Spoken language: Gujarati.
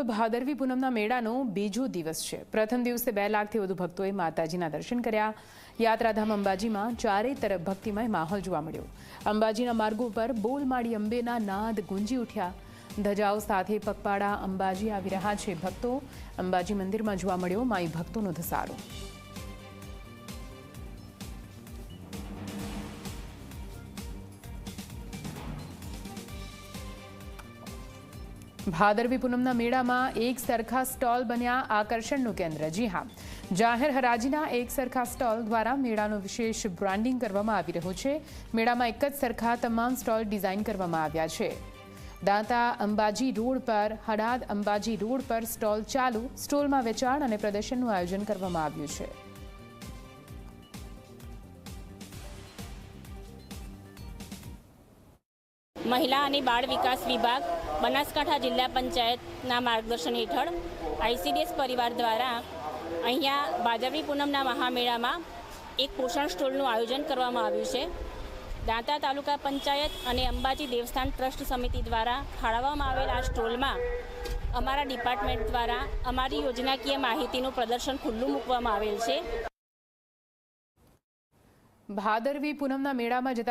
શુભ ભાદરવી પૂનમના મેળાનો બીજો દિવસ છે. પ્રથમ દિવસે બે લાખથી વધુ ભક્તોએ માતાજીના દર્શન કર્યા. યાત્રાધામ અંબાજીમાં ચારે તરફ ભક્તિમય માહોલ જોવા મળ્યો. અંબાજીના માર્ગો પર બોલમાળી અંબેના નાદ ગુંજી ઉઠ્યા. ધજાઓ સાથે પગપાળા અંબાજી આવી રહ્યા છે. ભક્તો અંબાજી મંદિરમાં જોવા મળ્યો, માઈ ભક્તોનો ધસારો. ભાદરવી પૂનમના મેળામાં એક સરખા સ્ટોલ બન્યા આકર્ષણનું કેન્દ્ર. જી હા. જાહેર હરાજીના એક સરખા સ્ટોલ દ્વારા મેળાનું વિશેષ બ્રાન્ડિંગ કરવામાં આવી રહ્યું છે. મેળામાં એક જ સરખા તમામ સ્ટોલ ડિઝાઇન કરવામાં આવ્યા છે. દાંતા અંબાજી રોડ પર હડાદ અંબાજી રોડ પર સ્ટોલ ચાલુ, સ્ટોલમાં વેચાણ અને પ્રદર્શનનું આયોજન કરવામાં આવ્યું છે. મહિલા અને બાળ વિકાસ વિભાગ, બનાસકાંઠા જિલ્લા પંચાયતના માર્ગદર્શન હેઠળ આઈસીડીએસ પરિવાર દ્વારા અહીંયા ભાદરવી પૂનમના મહામેળામાં એક પોષણ સ્ટોલનું આયોજન કરવામાં આવ્યું છે. દાંતા તાલુકા પંચાયત અને અંબાજી દેવસ્થાન ટ્રસ્ટ સમિતિ દ્વારા ફાળવવામાં આવેલ આ સ્ટોલમાં અમારા ડિપાર્ટમેન્ટ દ્વારા અમારી યોજનાકીય માહિતીનું પ્રદર્શન ખુલ્લું મૂકવામાં આવેલ છે. ભાદરવી પૂનમના મેળામાં જતા